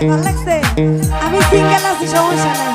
ভালো লাগছে আমি সিঙ্গেল আছি সমস্যা নাই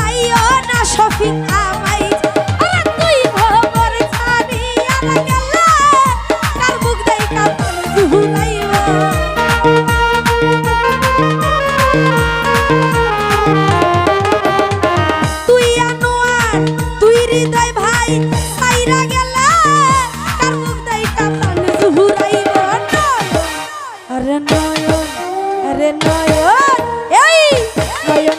যাইও না শফিক আমাই তুই ভবর জানি আমার গেলা কার মুখ দেই কাপড় ধুলাইও তুই আনোয়ার, তুই হৃদয় ভাই সাইরা গেলা। কার মুখ দেই কাপড় ধুলাইও আরে নয়ন আরে নয়ন, এই নয়ন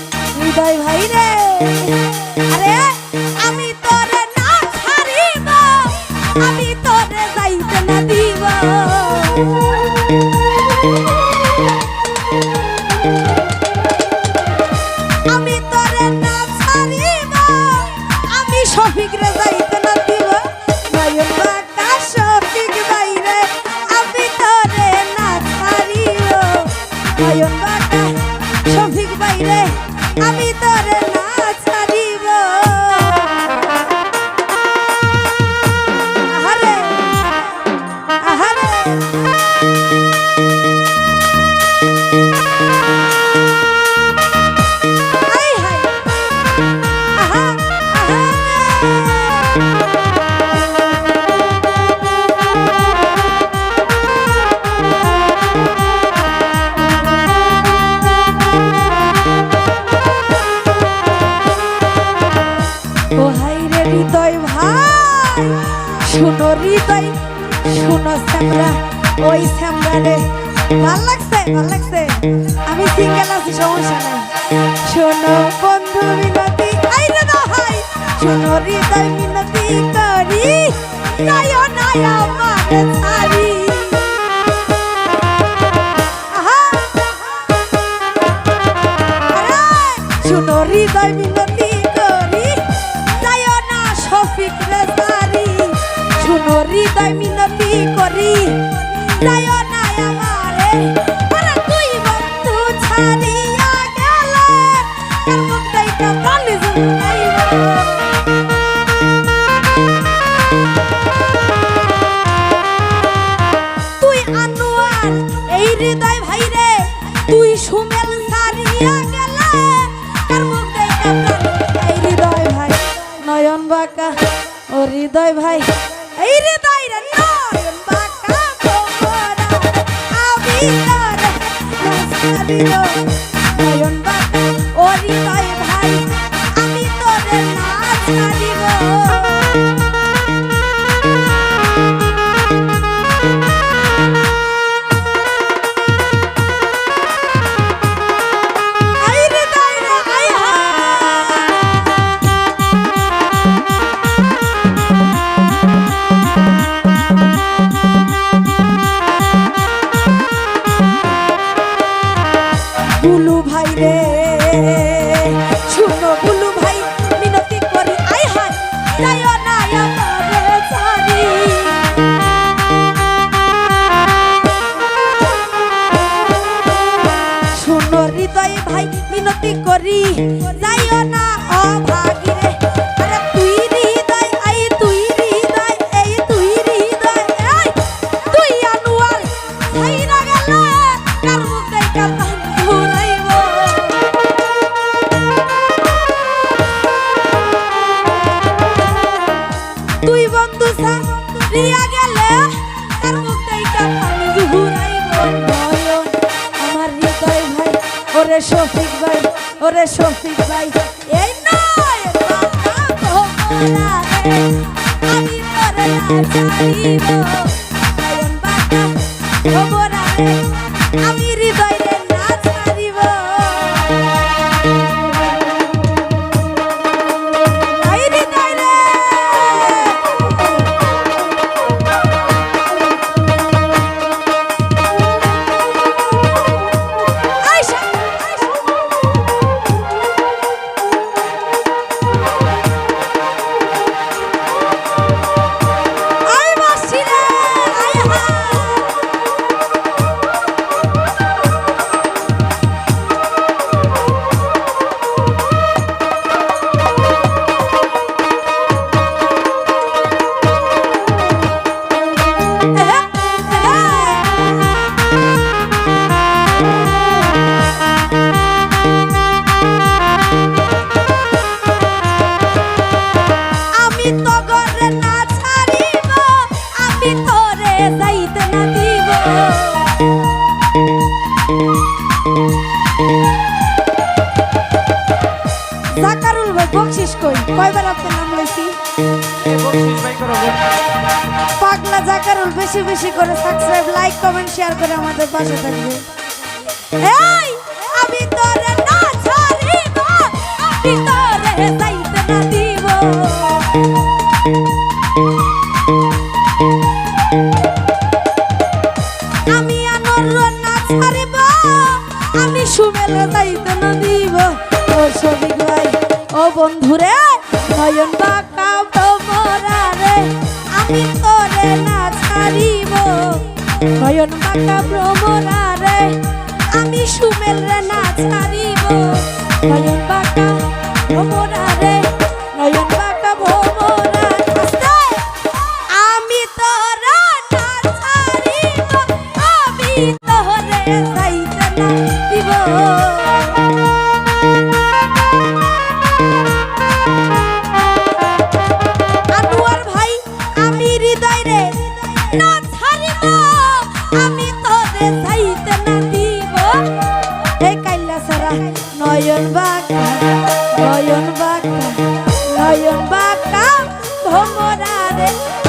হৃদয় ভাই রে। জানো বন্ধু মিনতি আইরে না হাই শোনো হৃদয় মিনতি করি। নয় নয় আমার ছাড়ি। হৃদয় মিনতি করি। Lord, let's get. যাইও না অভাগী ওরে শফিক ভাই ওরে শফিক ভাই। এই নয় আমি জাকারুল ভাই বকশিস কই? কয়বার আপনার নাম লইছি পাগলা জাকারুল বেশি বেশি করে সাবস্ক্রাইব লাইক কমেন্ট শেয়ার করে আমাদের পাশে থাকবে। এই আমি তোরে না ছাড়িব আমি তোরে যাইতে না দিব। আমি আনর না ছাড়িব আমি সুমেল যাইতে না দিব। সবিক ভাই ও বন্ধুরে, নয়ন বাঁকা ভ্রমরা রে। আমি তোরে না ছাড়িব নয়ন বাঁকা ভ্রমরা রে। আমি সুমেল রে না ছাড়িব নয়ন বাঁকা ভ্রমরা রে। নয়ন বাঁকা ভ্রমরা আমি তোরা না ছাড়িব আমি তোরে Hadi.